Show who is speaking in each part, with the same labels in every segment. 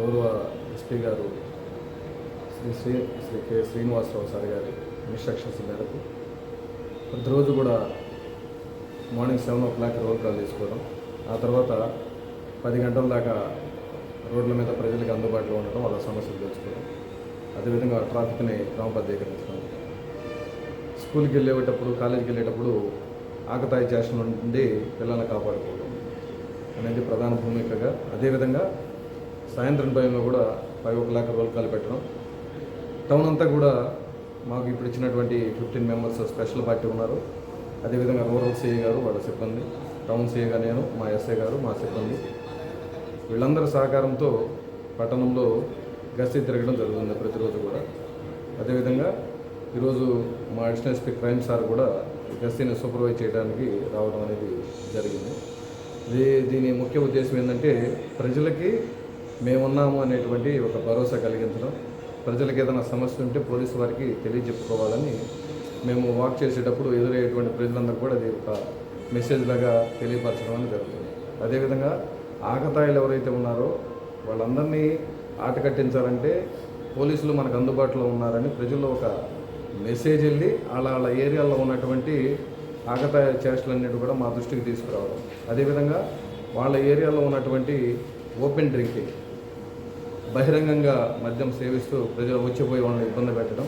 Speaker 1: గౌరవ ఎస్పీ గారు Shri Shri Shri K Srinivasarao sir గారి ఇన్స్ట్రక్షన్స్ మేరకు ప్రతిరోజు కూడా morning seven o'clock roll call తీసుకోవడం. ఆ తర్వాత పది గంటల దాకా రోడ్ల మీద ప్రజలకు అందుబాటులో ఉండడం వాళ్ళ సమస్యలు తెలుసుకోవడం. అదేవిధంగా ట్రాఫిక్ని క్రమబద్ధీకరించడం. స్కూల్కి వెళ్ళేటప్పుడు కాలేజీకి వెళ్ళేటప్పుడు ఆకతాయి చేసిన నుండి పిల్లల్ని కాపాడుకోవడం అనేది ప్రధాన భూమికగా అదేవిధంగా సాయంత్రం టైంలో కూడా five o'clock roll call పెట్టడం టౌన్ అంతా కూడా మాకు ఇప్పుడు ఇచ్చినటువంటి ఫిఫ్టీన్ మెంబర్స్ స్పెషల్ పార్టీ ఉన్నారు. అదేవిధంగా రూరల్ సిఐ గారు వాళ్ళ సిబ్బంది టౌన్ సిఐగా నేను మా ఎస్ఐ గారు మా సిబ్బంది. వీళ్ళందరి సహకారంతో పట్టణంలో గస్తీ తిరగడం జరుగుతుంది ప్రతిరోజు కూడా. అదేవిధంగా ఈరోజు మా అడిషనల్ ఎస్పీ క్రైమ్ సార్ కూడా గస్తీని సూపర్వైజ్ చేయడానికి రావడం అనేది జరిగింది. దీని ముఖ్య ఉద్దేశం ఏంటంటే ప్రజలకి మేమున్నాము అనేటువంటి ఒక భరోసా కలిగించడం ప్రజలకు ఏదైనా సమస్య ఉంటే పోలీసు వారికి తెలియజెప్పుకోవాలని మేము వాక్ చేసేటప్పుడు ఎదురయ్యేటువంటి ప్రజలందరూ కూడా అది ఒక మెసేజ్ లాగా తెలియపరచడం అని జరుగుతుంది. అదేవిధంగా ఆకతాయిలు ఎవరైతే ఉన్నారో వాళ్ళందరినీ ఆట కట్టించాలంటే పోలీసులు మనకు అందుబాటులో ఉన్నారని ప్రజల్లో ఒక మెసేజ్ వెళ్ళి వాళ్ళ వాళ్ళ ఏరియాలో ఉన్నటువంటి ఆకతాయ చేష్టలన్నిటి కూడా మా దృష్టికి తీసుకురావడం. అదేవిధంగా వాళ్ళ ఏరియాలో ఉన్నటువంటి ఓపెన్ డ్రింకింగ్ బహిరంగంగా మద్యం సేవిస్తూ ప్రజలు వచ్చిపోయి వాళ్ళని ఇబ్బంది పెట్టడం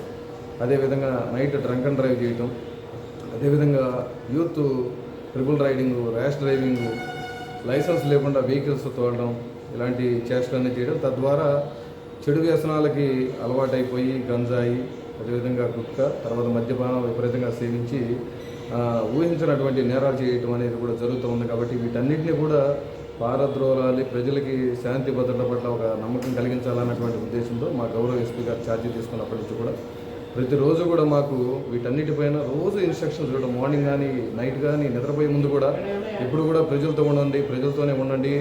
Speaker 1: అదేవిధంగా నైట్ డ్రంక్ అండ్ డ్రైవ్ చేయటం అదేవిధంగా youth triple riding rash driving licence లేకుండా వెహికల్స్ తోలడం ఇలాంటి చేష్టలన్నీ చేయడం తద్వారా చెడు వ్యసనాలకి అలవాటైపోయి గంజాయి అదేవిధంగా గుక్క తర్వాత మద్యపానం విపరీతంగా సేవించి ఊహించినటువంటి నేరాలు చేయటం అనేది కూడా జరుగుతూ ఉంది కాబట్టి వీటన్నిటిని కూడా పారద్రోలాలి ప్రజలకి శాంతి భద్రత పట్ల ఒక నమ్మకం కలిగించాలన్నటువంటి ఉద్దేశంతో మా గౌరవ ఎస్పీ గారు ఛార్జీ తీసుకున్నప్పటి నుంచి కూడా ప్రతిరోజు కూడా మాకు వీటన్నిటిపైన రోజు ఇన్స్ట్రక్షన్స్ ఇవ్వడం మార్నింగ్ కానీ నైట్ కానీ నిద్రపోయే ముందు కూడా ఎప్పుడు కూడా ప్రజలతో ఉండండి ప్రజలతోనే ఉండండి.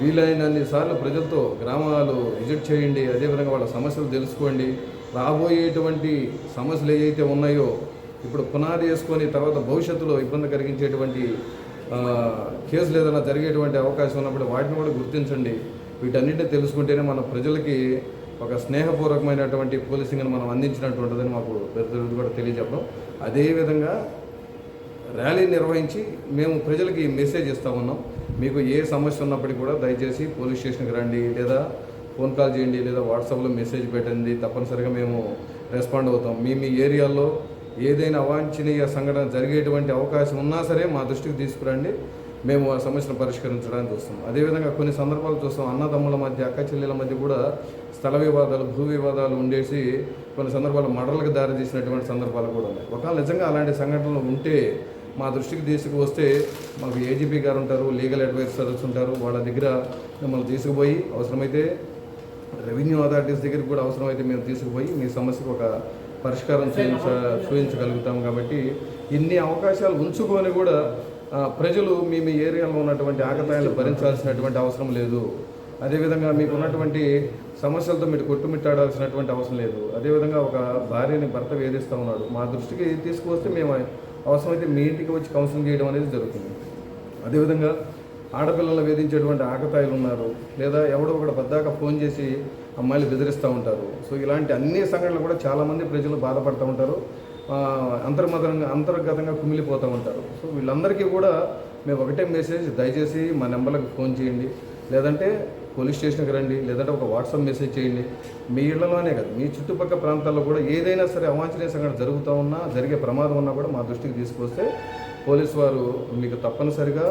Speaker 1: వీలైనన్ని సార్లు ప్రజలతో గ్రామాలు విజిట్ చేయండి అదేవిధంగా వాళ్ళ సమస్యలు తెలుసుకోండి. రాబోయేటువంటి సమస్యలు ఏవైతే ఉన్నాయో ఇప్పుడు పునాది వేసుకొని తర్వాత భవిష్యత్తులో ఇబ్బంది కలిగించేటువంటి కేసులు ఏదైనా జరిగేటువంటి అవకాశం ఉన్నప్పుడు వాటిని కూడా గుర్తించండి. వీటన్నిటిని తెలుసుకుంటేనే మన ప్రజలకి ఒక స్నేహపూర్వకమైనటువంటి పోలీసింగ్ని మనం అందించినట్టు ఉంటుందని మాకు ప్రతిరోజు కూడా తెలియజెప్పడం. అదేవిధంగా ర్యాలీ నిర్వహించి మేము ప్రజలకి మెసేజ్ ఇస్తా ఉన్నాం. మీకు ఏ సమస్య ఉన్నప్పటికీ కూడా దయచేసి పోలీస్ స్టేషన్కి రండి లేదా ఫోన్ కాల్ చేయండి లేదా వాట్సాప్లో మెసేజ్ పెట్టండి. తప్పనిసరిగా మేము రెస్పాండ్ అవుతాం. మీ మీ ఏరియాలో ఏదైనా అవాంఛనీయ సంఘటన జరిగేటువంటి అవకాశం ఉన్నా సరే మా దృష్టికి తీసుకురండి. మేము ఆ సమస్యను పరిష్కరించడానికి చూస్తాం. అదేవిధంగా కొన్ని సందర్భాలు చూస్తాం. అన్నదమ్ముల మధ్య అక్క చెల్లెల మధ్య కూడా స్థల వివాదాలు భూ వివాదాలు ఉండేసి కొన్ని సందర్భాలు మడలకు దారి తీసినటువంటి సందర్భాలు కూడా ఉన్నాయి. ఒకవేళ నిజంగా అలాంటి సంఘటనలు ఉంటే మా దృష్టికి తీసుకువస్తే మాకు ఏజీపీ గారు ఉంటారు లీగల్ అడ్వైజర్స్ ఉంటారు. వాళ్ళ దగ్గర మిమ్మల్ని తీసుకుపోయి అవసరమైతే రెవెన్యూ అథారిటీస్ దగ్గరికి కూడా అవసరమైతే మేము తీసుకుపోయి మీ సమస్యకు ఒక పరిష్కారం చేయించ చూపించగలుగుతాం కాబట్టి ఇన్ని అవకాశాలు ఉంచుకొని కూడా ప్రజలు మీ మీ ఏరియాలో ఉన్నటువంటి ఆకతాయాలు భరించాల్సినటువంటి అవసరం లేదు. అదేవిధంగా మీకు ఉన్నటువంటి సమస్యలతో మీరు కొట్టుమిట్టాడాల్సినటువంటి అవసరం లేదు. అదేవిధంగా ఒక భార్యని భర్త వేధిస్తూ ఉన్నాడు. మా దృష్టికి తీసుకువస్తే మేము అవసరమైతే మీ ఇంటికి వచ్చి కౌన్సిలింగ్ చేయడం అనేది జరుగుతుంది. అదేవిధంగా ఆడపిల్లలు వేధించేటువంటి ఆకతాయిలు ఉన్నారు లేదా ఎవడో ఒకడు పద్దాక ఫోన్ చేసి అమ్మాయిలు బెదిరిస్తూ ఉంటారు. సో ఇలాంటి అన్ని సంఘటనలు కూడా చాలామంది ప్రజలు బాధపడుతూ ఉంటారు. అంతర్మతంగా అంతర్గతంగా కుమిలిపోతూ ఉంటారు. సో వీళ్ళందరికీ కూడా మేము ఒకటే మెసేజ్ దయచేసి మా నెంబర్లకు ఫోన్ చేయండి. లేదంటే పోలీస్ స్టేషన్కి రండి. లేదంటే ఒక వాట్సాప్ మెసేజ్ చేయండి. మీ ఇళ్ళలోనే కాదు మీ చుట్టుపక్కల ప్రాంతాల్లో కూడా ఏదైనా సరే అవాంఛనీయ సంఘటన జరుగుతూ ఉన్నా జరిగే ప్రమాదం ఉన్నా కూడా మా దృష్టికి తీసుకొస్తే పోలీసు వారు మీకు తప్పనిసరిగా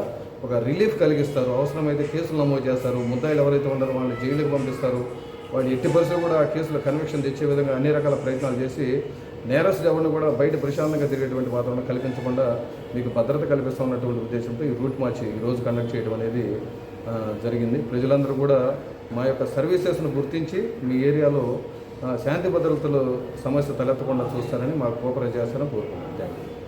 Speaker 1: ఒక రిలీఫ్ కలిగిస్తారు. అవసరమైతే కేసులు నమోదు చేస్తారు. ముద్దాయిలు ఎవరైతే ఉన్నారో వాళ్ళని జైలుకి పంపిస్తారు. వాడు ఎట్టి పరిస్థితులు కూడా ఆ కేసులో కన్విక్షన్ తెచ్చే విధంగా అన్ని రకాల ప్రయత్నాలు చేసి నేరస్తు ఎవరిని కూడా బయట ప్రశాంతంగా తిరిగేటువంటి వాతావరణం కల్పించకుండా మీకు భద్రత కల్పిస్తున్నటువంటి ఉద్దేశంతో ఈ రూట్ మార్చి ఈ రోజు కండక్ట్ చేయడం అనేది జరిగింది. ప్రజలందరూ కూడా మా యొక్క సర్వీసెస్ను గుర్తించి మీ ఏరియాలో శాంతి భద్రతలు సమస్య తలెత్తకుండా చూస్తారని మా కోపరం చేస్తారని కోరుకుంటున్నాను థ్యాంక్ యూ